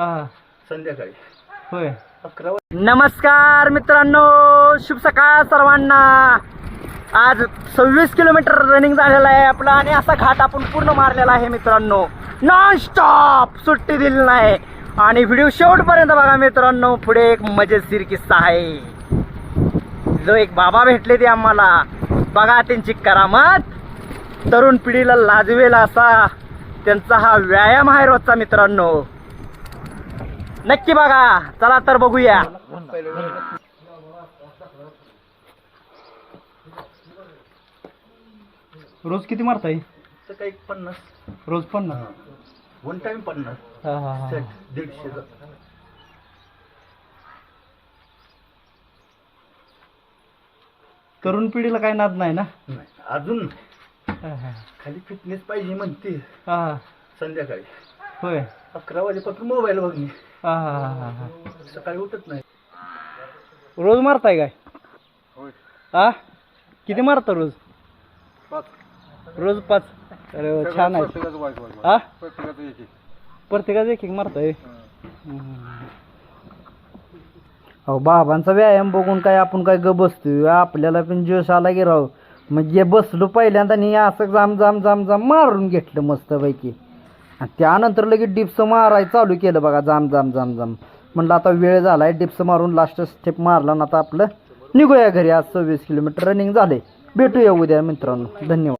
हा. संध्याकाळी. होय. अकरा नमस्कार मित्रांनो शुभ सकाळ सर्वांना. आज सव्वीस किलोमीटर रनिंग झालेलं आहे आपला आणि असा घाट आपण पूर्ण मारलेला आहे मित्रांनो. नॉन स्टॉप सुट्टी दिली नाही. आणि व्हिडिओ शेवटपर्यंत बघा मित्रांनो पुढे एक मजेशीर किस्सा आहे. जो एक बाबा भेटले ते आम्हाला. बघा त्यांची करामत. तरुण पिढीला लाजवेल असा त्यांचा हा व्यायाम आहे रोजचा मित्रांनो. नक्की बघा चला तर बघूया. रोज किती मारताय? काही पन्नास. रोज पण ना वन टाइम पन्नास. सेट दीडशे तरुण पिढीला काय नाद नाही ना? नाही अजून हा, हा. खाली फिटनेस पाहिजे म्हणते. हा, संध्याकाळी. होय. अकरा वाजेपासून मोबाईल बघणे. हा, हा, हा, हा. सकाळी उठत नाही. रोज मारताय काय? हा? किती मारता रोज? रोज पाच. अरे वा, छान आहे. हा? प्रत्येकाचं एक एक. मारताय? अहो बाबांचा व्यायाम बघून काय आपण काय ग बसतोय? आपल्याला पण जोश आला की राव. म्हणजे बसलो पहिल्यांदा आणि असं जाम जाम जाम जाम मारून घेतलं मस्तपैकी. आणि त्यानंतर लगेच डिप्स मारायला चालू केलं बघा जाम जाम जाम जाम. म्हणलं आता वेळ झाला आहे डिप्स मारून लास्ट स्टेप मारला ना आता आपलं निघूया घरी. आज सव्वीस किलोमीटर रनिंग झाले भेटूया उद्या मित्रांनो. धन्यवाद.